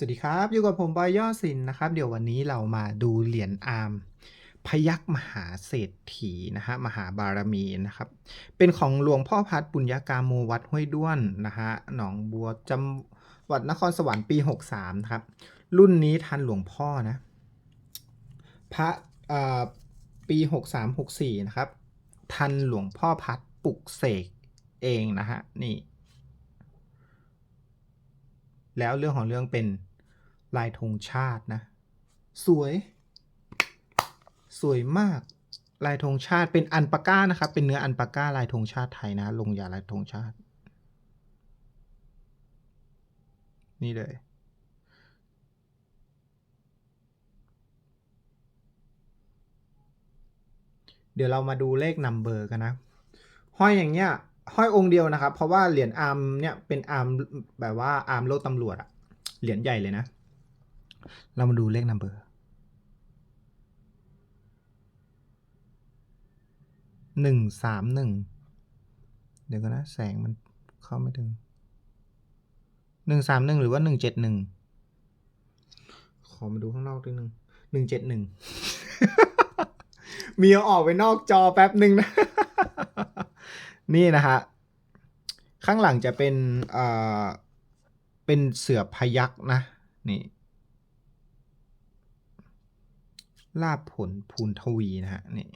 สวัสดีครับ อยู่กับผมบอยยอดศิลป์นะครับ เดี๋ยววันนี้เรามาดูเหรียญอาร์มพยักมหาเศรษฐีนะฮะมหาบารมีนะครับ เป็นของหลวงพ่อพัดปุญญากาโมวัดห้วยด้วนนะฮะหนองบัวจังหวัดนครสวรรค์ปี 63นะครับ รุ่นนี้ทันหลวงพ่อนะ พระปี 63-64 นะครับ ทันหลวงพ่อพัดปลุกเสกเองนะฮะนี่ แล้วเรื่องของเรื่องเป็น ลายธงชาตินะ สวย สวยมาก ลายธงชาติเป็นอันปาก้านะครับ เป็นเนื้ออันปาก้าลายธงชาติไทยนะ ลงยาลายธงชาติ นี่เลย เดี๋ยวเรามาดูเลขนัมเบอร์กันนะ ห้อยอย่างเงี้ยห้อยองค์เดียวนะครับ เพราะว่าเหรียญอาร์มเนี่ยเป็นอาร์มแบบว่าอาร์มโลดตำรวจอะเหรียญใหญ่เลยนะ เรามาดูเลขนัมเบอร์หนึ่งสามหนึ่งเดี๋ยวกันนะแสงมันเข้าไม่ถึงหนึ่งสามหนึ่งหรือว่าหนึ่งเจ็ดหนึ่งขอมาดูข้างนอกด้วยหนึ่งหนึ่งเจ็ดหนึ่งมีเอาออกไปนอกจอแป๊บหนึ่งนะ นี่นะฮะ ข้างหลังจะเป็นเอ่อเป็นเสือพยักนะ นี่ ลาบผลภูนทวีนะฮะนี่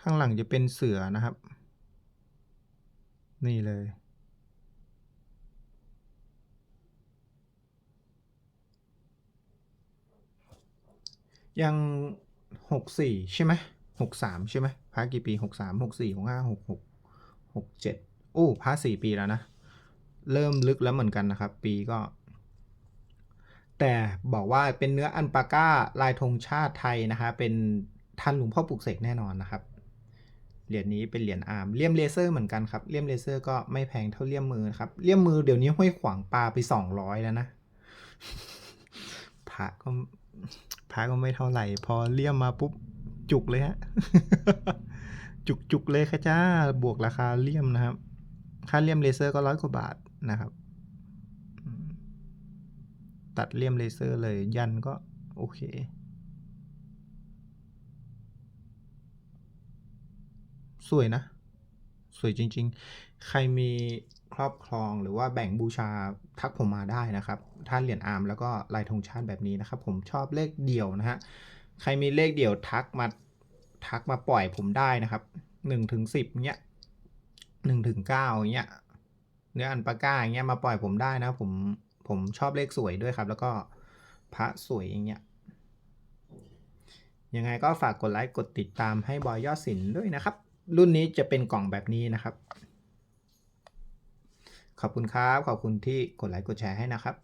ข้างหลังจะเป็นเสือนะครับ นี่เลย ยังหกสี่ใช่ไหมหกสามใช่ไหมพระกี่ปีหกสามหกสี่หกห้าหกหกหกเจ็ด อ้พระสี่ปีแล้วนะ เริ่มลึกแล้วเหมือนกันนะครับ ปีก็ แต่บอกว่าเป็นเนื้ออันปาก้าลายธงชาติไทยนะคะ เป็นทันหลวงพ่อปลุกเสกแน่นอนนะครับเหรียญนี้เป็นเหรียญอาร์มเลี่ยมเลเซอร์เหมือนกันครับเลี่ยมเลเซอร์ก็ไม่แพงเท่าเลี่ยมมือนะครับเลี่ยมมือเดี๋ยวนี้ห้อยขวางปลาไปสองร้อยแล้วนะพระก็พระก็ไม่เท่าไหร่ พอเลี่ยมมาปุ๊บจุกเลยฮะ จุกจุกเลยค่ะจ้าบวกราคาเลี่ยมนะครับ ค่าเลี่ยมเลเซอร์ก็ร้อยกว่าบาทนะครับ ตัดเลี่ยมเลเซอร์เลยยันก็โอเค สวยนะ สวยจริง ๆ ใครมีครอบครองหรือว่าแบ่งบูชาทักผมมาได้นะครับท่านเหรียญอาร์มแล้วก็ลายธงชาติแบบนี้นะครับ ผมชอบเลขเดี่ยวนะฮะ ใครมีเลขเดี่ยวทักมาทักมาปล่อยผมได้นะครับหนึ่งถึงสิบเนี้ย หนึ่งถึงเก้าเนี้ยเนื้ออันปาก้าอย่างเงี้ยมาปล่อยผมได้นะ ผมผมชอบเลขสวยด้วยครับ แล้วก็พระสวยอย่างเงี้ยยังไงก็ฝากกดไลค์กดติดตามให้บอยยอดสินด้วยนะครับ รุ่นนี้จะเป็นกล่องแบบนี้นะครับ ขอบคุณครับ ขอบคุณที่กดไลค์กดแชร์ให้นะครับ